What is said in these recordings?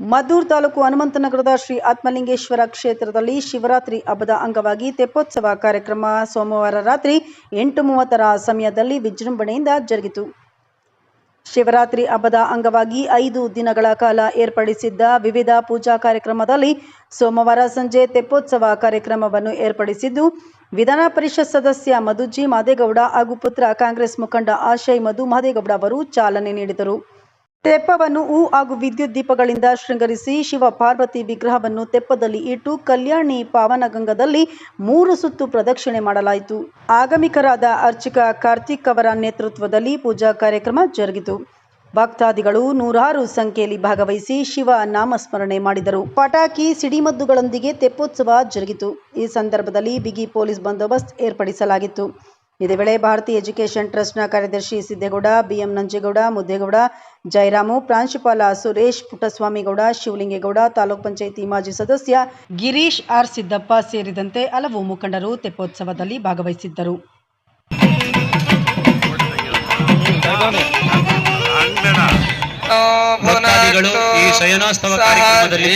ಮದ್ದೂರು ತಾಲೂಕು ಹನುಮಂತನಗರದ ಶ್ರೀ ಆತ್ಮಲಿಂಗೇಶ್ವರ ಕ್ಷೇತ್ರದಲ್ಲಿ ಶಿವರಾತ್ರಿ ಹಬ್ಬದ ಅಂಗವಾಗಿ ತೆಪ್ಪೋತ್ಸವ ಕಾರ್ಯಕ್ರಮ ಸೋಮವಾರ ರಾತ್ರಿ ಎಂಟು ಮೂವತ್ತರ ಸಮಯದಲ್ಲಿ ವಿಜೃಂಭಣೆಯಿಂದ ಜರುಗಿತು. ಶಿವರಾತ್ರಿ ಹಬ್ಬದ ಅಂಗವಾಗಿ ಐದು ದಿನಗಳ ಕಾಲ ಏರ್ಪಡಿಸಿದ್ದ ವಿವಿಧ ಪೂಜಾ ಕಾರ್ಯಕ್ರಮದಲ್ಲಿ ಸೋಮವಾರ ಸಂಜೆ ತೆಪ್ಪೋತ್ಸವ ಕಾರ್ಯಕ್ರಮವನ್ನು ಏರ್ಪಡಿಸಿದ್ದು, ವಿಧಾನ ಪರಿಷತ್ ಸದಸ್ಯ ಮಧುಜಿ ಮಾದೇಗೌಡ ಹಾಗೂ ಪುತ್ರ ಕಾಂಗ್ರೆಸ್ ಮುಖಂಡ ಆಶಯ್ ಮಧು ಮಾದೇಗೌಡ ಅವರು ಚಾಲನೆ ನೀಡಿದರು. ತೆಪ್ಪವನ್ನು ಹೂ ಹಾಗೂ ವಿದ್ಯುತ್ ದೀಪಗಳಿಂದ ಶೃಂಗರಿಸಿ ಶಿವ ಪಾರ್ವತಿ ವಿಗ್ರಹವನ್ನು ತೆಪ್ಪದಲ್ಲಿ ಇಟ್ಟು ಕಲ್ಯಾಣಿ ಪಾವನಗಂಗದಲ್ಲಿ ಮೂರು ಸುತ್ತು ಪ್ರದಕ್ಷಿಣೆ ಮಾಡಲಾಯಿತು. ಆಗಮಿಕರಾದ ಅರ್ಚಕ ಕಾರ್ತಿಕ್ ಅವರ ನೇತೃತ್ವದಲ್ಲಿ ಪೂಜಾ ಕಾರ್ಯಕ್ರಮ ಜರುಗಿತು. ಭಕ್ತಾದಿಗಳು ನೂರಾರು ಸಂಖ್ಯೆಯಲ್ಲಿ ಭಾಗವಹಿಸಿ ಶಿವ ನಾಮಸ್ಮರಣೆ ಮಾಡಿದರು. ಪಟಾಕಿ, ಸಿಡಿಮದ್ದುಗಳೊಂದಿಗೆ ತೆಪ್ಪೋತ್ಸವ ಜರುಗಿತು. ಈ ಸಂದರ್ಭದಲ್ಲಿ ಬಿಗಿ ಪೊಲೀಸ್ ಬಂದೋಬಸ್ತ್ ಏರ್ಪಡಿಸಲಾಗಿತ್ತು. ಇದೇ ವೇಳೆ ಭಾರತಿ ಎಜುಕೇಷನ್ ಟ್ರಸ್ಟ್ನ ಕಾರ್ಯದರ್ಶಿ ಸಿದ್ದೇಗೌಡ ಬಿಎಂ ನಂಜೇಗೌಡ ಮುದ್ದೇಗೌಡ ಜಯರಾಮು ಪ್ರಾಂಶುಪಾಲ ಸುರೇಶ್ ಪುಟ್ಟಸ್ವಾಮಿಗೌಡ ಶಿವಲಿಂಗೇಗೌಡ ತಾಲೂಕ್ ಪಂಚಾಯಿತಿ ಮಾಜಿ ಸದಸ್ಯ ಗಿರೀಶ್ ಆರ್ ಸಿದ್ದಪ್ಪ ಸೇರಿದಂತೆ ಹಲವು ಮುಖಂಡರು ತೆಪ್ಪೋತ್ಸವದಲ್ಲಿ ಭಾಗವಹಿಸಿದ್ದರು. ಈ ಶಯನೋತ್ಸವ ಕಾರ್ಯಕ್ರಮದಲ್ಲಿ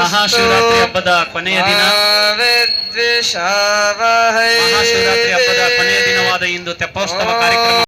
ಮಹಾಶಿವರಾತ್ರಿ ಹಬ್ಬದ ಕೊನೆಯ ದಿನ. ವಿದ್ವಿಷಾವಹೈ ಮಹಾಶಿವರಾತ್ರಿ ಹಬ್ಬದ ಕೊನೆಯ ದಿನವಾದ ಇಂದು ತೆಪ್ಪೋತ್ಸವ ಕಾರ್ಯಕ್ರಮ.